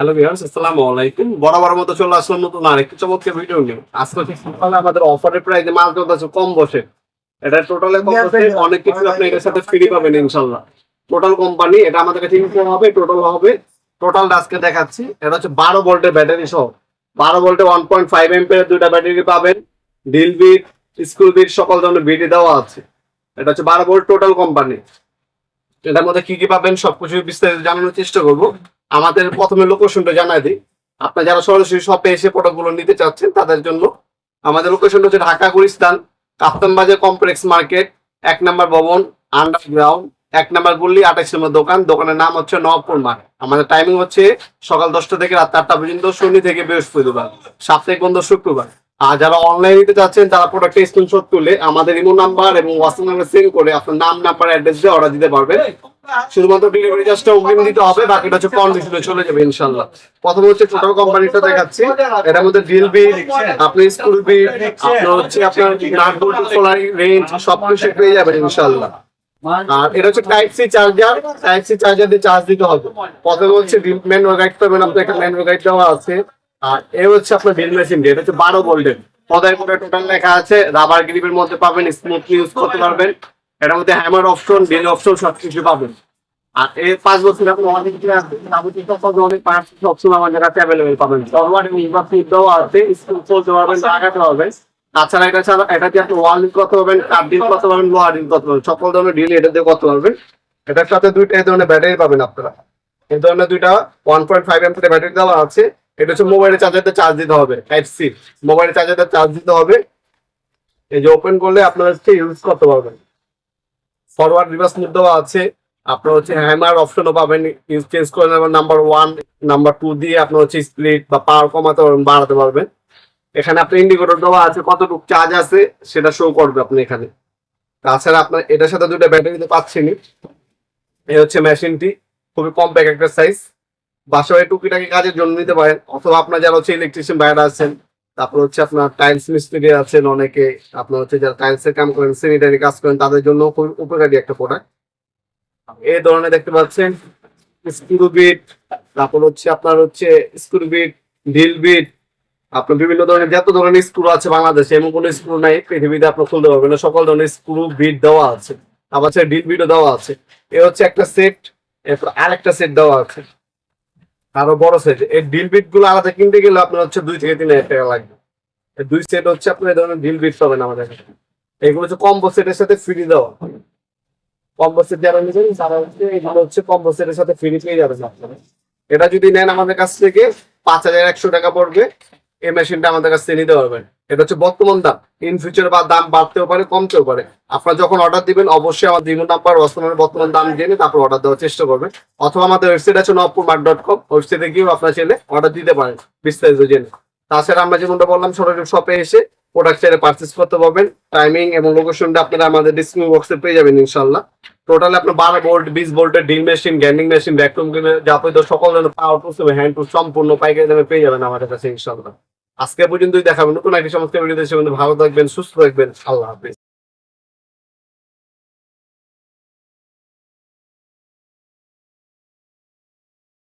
Hello viewers আসসালামু আলাইকুম। বরাবর মতো চলে আসলাম নতুন আরেকটি চমৎকার ভিডিও নিয়ে। আজকে সকালে আমাদের অফারের প্রাইসে মাল চলতেছে কম বসে। এটা টোটালে কম বসে অনেক কিছু আপনি এটার সাথে ফ্রি পাবেন ইনশাল্লাহ। টোটাল কোম্পানি এটা আমাদের কাছে ইনফো হবে টোটাল হবে। টোটাল আজকে দেখাচ্ছি। এটা হচ্ছে বারো ভোল্টের ব্যাটারি সহ। বারো ভোল্টে ওয়ান পয়েন্ট ফাইভ এমপের দুইটা ব্যাটারি পাবেন। ডিল বিট স্কুল বিট সকল ধরনের বিটি দেওয়া আছে। এটা হচ্ছে বারো ভোল্ট টোটাল কোম্পানি এটার মধ্যে কি কি পাবেন সবকিছু বিস্তারিত জানানোর চেষ্টা করব। আমাদের প্রথমে লোকেশনটা জানাই দিই। আপনার যারা সরাসরি শপে এসে প্রোডাক্টগুলো নিতে চাচ্ছেন, তাদের জন্য আমাদের লোকেশনটা হচ্ছে ঢাকা গুলিস্তান, কাপ্তান বাজার কমপ্লেক্স মার্কেট এক নম্বর ভবন আন্ডারগ্রাউন্ড এক নম্বর গুল্লি আঠাশ নম্বর দোকান, দোকানের নাম হচ্ছে নবপুর মার্ট আমাদের টাইমিং হচ্ছে সকাল দশটা থেকে রাত আটটা পর্যন্ত, শনি থেকে বৃহস্পতিবার, সাপ্তাহিক বন্ধ শুক্রবার। আর যারা অনলাইন নিতে চাচ্ছেন, তারা প্রোডাক্টের স্ক্রিনশট তুলে আমাদের ইমো নাম্বার এবং হোয়াটসঅ্যাপ নাম্বার সেন্ড করে আপনার নাম নাম্বার অ্যাড্রেস দিয়ে অর্ডার দিতে পারবেন। শুধুমাত্র ডেলিভারি চার্জটা অগ্রিম দিতে হবে, বাকিটা হচ্ছে কন্ডিশনে চলে যাবে ইনশাল্লাহ প্রথমে হচ্ছে টোটাল কোম্পানিটা দেখাচ্ছি। এটার মধ্যে ডিল বিল আপনি স্কুল বিল আপনার হচ্ছে আপনার নাটবোর্ড সোলার রেঞ্জ সব কিছু পেয়ে যাবেন ইনশাল্লাহ আর এটা হচ্ছে type C charger type C charger দিয়ে চার্জ দিতে হবে। প্রথমে হচ্ছে ম্যানুয়াল গাইড পাবেন আপনার একটা ম্যানুয়াল গাইড দেওয়া আছে। আর এ হচ্ছে আপনার বিল মেশিন এটা হচ্ছে বারো ভোল্টের পদায় করে টোটাল লেখা আছে রাবার গ্রিপের মধ্যে পাবেন স্মুথলি ইউজ করতে পারবেন। এটার মধ্যে হ্যামার অপশন বিল অপশন সবকিছু পাবেন। আর এই পাঁচ বছর আপনি অনেক অনেক সবসময় আমাদের কাছে অ্যাভেলেবেল পাবেন। ফরওয়ার্ড এবং সিট দেওয়া আছে স্কুল চলতে পারবেন লাগাতে পারবেন তাছাড়া এটা ছাড়া এটা দিয়ে আপনি ওয়াল ডিল করতে পারবেন কাপ ডিল করতে পারবেন লোহার ডিল করতে পারবেন। সকল ধরনের ডিল এটা দিয়ে করতে পারবেন। এটার সাথে দুইটা এই ধরনের ব্যাটারি পাবেন আপনারা। এই ধরনের দুইটা ওয়ান পয়েন্ট ফাইভ এমপির ব্যাটারি দেওয়া আছে। এটা হচ্ছে মোবাইলের চার্জারতে চার্জ দিতে হবে টাইপ সি মোবাইলের চার্জারতে চার্জ দিতে হবে। এই যে ওপেন করলে আপনারা হচ্ছে ইউজ করতে পারবেন। ফরওয়ার্ড রিভার্স মুড দেওয়া আছে। আপনার হচ্ছে হ্যামার অপশনও পাবেন। চেঞ্জ করে নেবেন নাম্বার ওয়ান নাম্বার টু দিয়ে আপনার হচ্ছে স্প্লিট বা পাওয়ার কমাতে পারবেন, বাড়াতে পারবেন। এখানে আপনার ইন্ডিকেটর দেওয়া আছে কতটুকু চার্জ আছে, সেটা শো করবে আপনি এখানে। তাছাড়া আপনার এটার সাথে দুটো ব্যাটারি তো পাচ্ছেনই এই হচ্ছে মেশিনটি খুবই কম্প্যাক্ট একটা সাইজ বাসায় টুকিটাকি কাজের জন্য নিতে পারেন, অথবা আপনার যারা হচ্ছে ইলেকট্রিশিয়ান বাইরে আছেন তারপর হচ্ছে আপনার টাইলস মিস্ত্রি আছেন অনেকে, আপনার হচ্ছে যারা টাইলসের কাম করেন স্যানিটারি কাজ করেন, তাদের জন্য খুব উপকারী একটা প্রোডাক্ট এই ধরনের দেখতে পাচ্ছেন স্ক্রু বিট তারপর হচ্ছে আপনার হচ্ছে স্ক্রু বিট ডিল বিট আপনার বিভিন্ন ধরনের যত ধরনের স্ক্রু আছে বাংলাদেশে, এমন কোনো স্ক্রু নাই, পৃথিবীতে আপনার খুলতে পারবেন না, সকল ধরনের স্ক্রু বিট দেওয়া আছে। আবার ডিল বিটও দেওয়া আছে। এ হচ্ছে একটা সেট এরপর আরেকটা সেট দেওয়া আছে। আরও বড় সেট এই ডিল বিটগুলো আলাদা কিনতে গেলে আপনার হচ্ছে দুই থেকে তিন হাজার টাকা লাগবে। দুই সেট হচ্ছে আপনার এই ধরনের ডিল বিট পাবেন আমাদের কাছে। এগুলো হচ্ছে কম্বো সেটের সাথে ফ্রি দেওয়া। কম্বো সেট যারা নিয়েছেন তারা হচ্ছে এগুলো হচ্ছে কম্বো সেটের সাথে ফ্রি পেয়ে যাবেন আপনারা। এটা যদি নেন আমাদের কাছ থেকে, পাঁচ হাজার একশো টাকা পড়বে। এই মেশিনটা আমাদের কাছ থেকে নিতে পারবেন। এটা হচ্ছে বর্তমান দাম। ইন ফিউচার বা দাম বাড়তেও পারে, কমতেও পারে। আপনারা যখন অর্ডার দিবেন, অবশ্যই আমার দিন নাম্বার বর্তমান বর্তমান দাম জেনে তারপর অর্ডার দেওয়ার চেষ্টা করবেন। অথবা আমাদের ওয়েবসাইট আছে নবপুর মার্ট ডট কম ওয়েবসাইটে গিয়েও আপনার ছেলে অর্ডার দিতে পারেন, বিস্তারিত জেনে। তাছাড়া আমরা যেমনটা বললাম, সরাসরি শপে এসে প্রোডাক্ট চাইলে পারচেস করতে পারবেন। টাইমিং এবং লোকেশনটা আপনারা আমাদের ডিসক্রিপশন বক্সে পেয়ে যাবেন ইনশাল্লাহ টোটাল আপনার বারো ভোল্ট বিশ ভোল্টের drill machine grinding machine vacuum cleaner যাবতীয় সকল ধরনের পাওয়ার টুলস এবং হ্যান্ড টুলস সম্পূর্ণ পাইকারি দামে পেয়ে যাবেন আমাদের কাছে ইনশাল্লাহ আজকে পর্যন্তই দেখাবেন নতুন একটি সমস্ত ভিডিও দেশে ভালো থাকবেন সুস্থ থাকবেন। আল্লাহ হাফিজ।